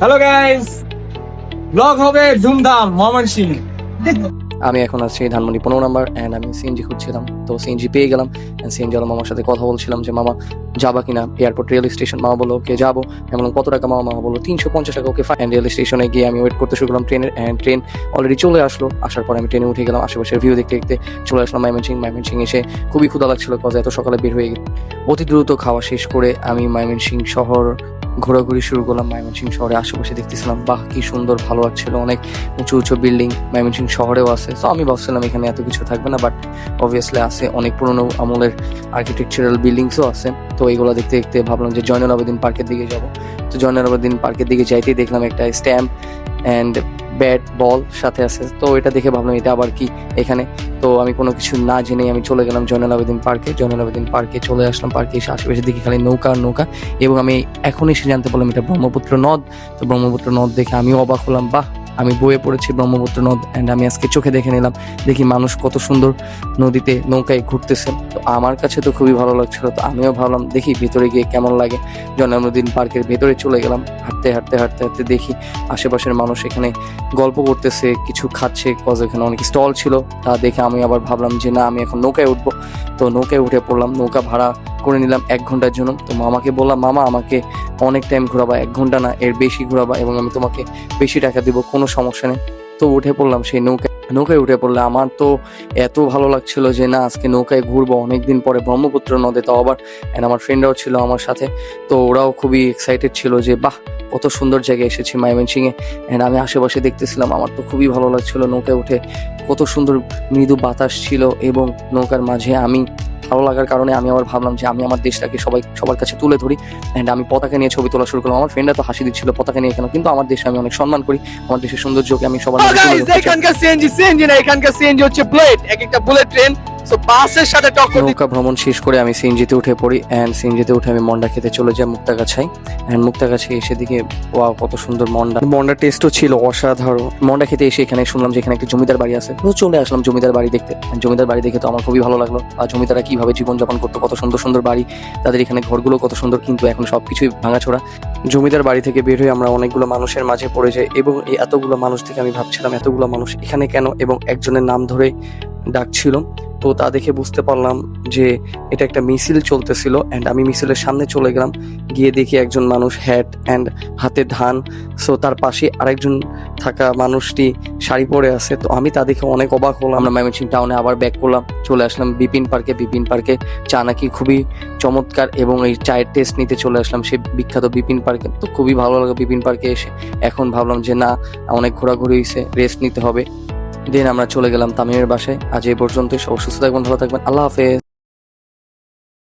Hello guys blog হবে ধুমধাম আমি এখন আছি ধানমন্ডি পনেরো নাম্বার অ্যান্ড আমি সিএনজি খুঁজছিলাম। তো সিএনজি পেয়ে গেলাম অ্যান্ড সিএনজি ওলা মামার সাথে কথা বলছিলাম যে, মামা, যাবা কিনা? এয়ারপোর্ট রেল স্টেশন মামা বলল, ওকে যাব। বললাম, কত টাকা? মামা মামা বলল, তিনশো পঞ্চাশ টাকা ওকে ফাইন রেল স্টেশনে গিয়ে আমি ওয়েট করতে শুরু করলাম ট্রেনের অ্যান্ড ট্রেন অলরেডি চলে আসলো। আসার পর আমি ট্রেনে উঠে গেলাম, আশেপাশের ভিউ দেখতে দেখতে চলে আসলাম মাইমেনসিং মাইমেনসিং এসে খুবই ক্ষুধা লাগছিল কজ এত সকালে বের হয়ে গেছে অতি দ্রুত খাওয়া শেষ করে আমি মাইমেনসিং শহর ঘোরাঘুরি শুরু করলাম ময়মনসিং শহরে। আশেপাশে দেখতেছিলাম, বাহ, কি সুন্দর, ভালো লাগছিল। অনেক উঁচু উঁচু বিল্ডিং ময়মনসিং শহরেও আছে। তো আমি ভাবছিলাম এখানে এত কিছু থাকবে না বাট অবভিয়াসলি আছে। অনেক পুরনো আমলের আর্কিটেকচারাল বিল্ডিংসও আছে। তো এইগুলো দেখতে দেখতে ভাবলাম যে জয়নুল আবেদিন পার্কের দিকে যাব। তো জয়নুল আবেদিন পার্কের দিকে যাইতেই দেখলাম একটা স্ট্যাম্প অ্যান্ড ব্যাট বল সাথে আছে। তো এটা দেখে ভাবলাম এটা আবার কি এখানে। তো আমি কোনো কিছু না জেনেই আমি চলে গেলাম জয়নাল আবেদিন পার্কে। জয়নাল আবেদিন পার্কে চলে আসলাম, পার্কে এসে আশেপাশের দিকে খালি নৌকা আর নৌকা। এবং আমি এখন এসে জানতে পারলাম এটা ব্রহ্মপুত্র নদ। তো ব্রহ্মপুত্র নদ দেখে আমিও অবাক হলাম, বাহ! আমি বইয়ে পড়েছি ব্রহ্মপুত্র নদ অ্যান্ড আমি আজকে চোখে দেখে নিলাম, দেখি মানুষ কত সুন্দর নদীতে নৌকায় ঘুরতেছে। তো আমার কাছে তো খুবই ভালো লাগছিল, তো আমিও ভাবলাম, দেখি ভিতরে গিয়ে কেমন লাগে। জন্মদিন পার্কের ভেতরে চলে গেলাম, হাঁটতে হাঁটতে হাঁটতে হাঁটতে দেখি আশেপাশের মানুষ এখানে গল্প করতেছে, কিছু খাচ্ছে কজ এখানে অনেক স্টল ছিল। তা দেখে আমি আবার ভাবলাম যে না, আমি এখন নৌকায় উঠবো। তো নৌকায় উঠে পড়লাম, নৌকা ভাড়া করে নিলাম এক ঘণ্টার জন্য। তো মামাকে বললাম, মামা, আমাকে অনেক টাইম ঘোরাবা, এক ঘণ্টা না, এর বেশি ঘোরাবা এবং আমি তোমাকে বেশি টাকা দিব, কোনো সমস্যা নেই। তো উঠে পড়লাম সেই নৌকায়। নৌকায় উঠে পড়লে আমার তো এত ভালো লাগছিল যে, না, আজকে নৌকায় ঘুরবো, অনেকদিন পরে ব্রহ্মপুত্র নদে তো আবার। অ্যান্ড আমার ফ্রেন্ডরাও ছিল আমার সাথে। তো ওরাও খুবই এক্সাইটেড ছিল যে, বাহ, কত সুন্দর জায়গায় এসেছি মাইমেনসিংয়ে অ্যান্ড আমি আশেপাশে দেখতেছিলাম, আমার তো খুবই ভালো লাগছিল নৌকায় উঠে। কত সুন্দর মৃদু বাতাস ছিল এবং নৌকার মাঝে আমি ভালো লাগার কারণে আমি আবার ভাবলাম যে আমি আমার দেশটাকে সবাই সবার কাছে তুলে ধরি অ্যান্ড আমি পতাকা নিয়ে ছবি তোলা শুরু করলাম। আমার ফ্রেন্ডরা তো হাসি দিচ্ছিল পতাকা নিয়ে কেন? কিন্তু আমার দেশে আমি অনেক সম্মান করি। আমার দেশের সৌন্দর্যকে আমি সবার চাই। এখানকার সিএনজি সিএনজি না এখানকার সিএনজি হচ্ছে বুলেট এক একটা বুলেট ট্রেন সো বাসের সাথে টক্কর নৌকা ভ্রমণ শেষ করে আমি সিএনজিতে উঠে পড়ি অ্যান্ড সিএনজিতে উঠে আমি মন্ডা খেতে চলে যাই মুক্তাগাছায় অ্যান্ড মুক্তাগাছি এসে দিকে ওয়া কত সুন্দর মন্ডা। মন্ডার টেস্টও ছিল অসাধারণ। মন্ডা খেতে এসে এখানে শুনলাম যে এখানে একটা জমিদার বাড়ি আছে। তো চলে আসলাম জমিদার বাড়ি দেখতে। জমিদার বাড়ি দেখে তো আমার খুবই ভালো লাগল। আর জমিদাররা কীভাবে জীবনযাপন করতো, কত সুন্দর সুন্দর বাড়ি, তাদের এখানে ঘরগুলো কত সুন্দর, কিন্তু এখন সবকিছুই ভাঙাচোরা। জমিদার বাড়ি থেকে বের হয়ে আমরা অনেকগুলো মানুষের মাঝে পড়ে যাই এবং এই এতগুলো মানুষ থেকে আমি ভাবছিলাম, এতগুলো মানুষ এখানে কেন? এবং একজনের নাম ধরে ডাকছিল। তো তা দেখে বুঝতে পারলাম যে এটা একটা মিছিল চলতেছিল অ্যান্ড আমি মিছিলের সামনে চলে গেলাম। গিয়ে দেখি একজন মানুষ হ্যাট অ্যান্ড হাতে ধান। সো তার পাশে আরেকজন থাকা মানুষটি শাড়ি পরে আছে। তো আমি তা দেখে অনেক অবাক হলাম। আমরা ময়মনসিং টাউনে আবার ব্যাক করলাম। চলে আসলাম বিপিন পার্কে। বিপিন পার্কে চা নাকি খুবই চমৎকার এবং এই চায়ের টেস্ট নিতে চলে আসলাম সে বিখ্যাত বিপিন পার্কে। তো খুবই ভালো লাগে বিপিন পার্কে এসে। এখন ভাবলাম যে না, অনেক ঘোরাঘুরি হয়েছে রেস্ট নিতে হবে। দেন আমরা চলে গেলাম তামিমের বাসায়। আজ এই পর্যন্ত সব সুস্থ থাকবেন, ভালো থাকবেন। আল্লাহ হাফেজ।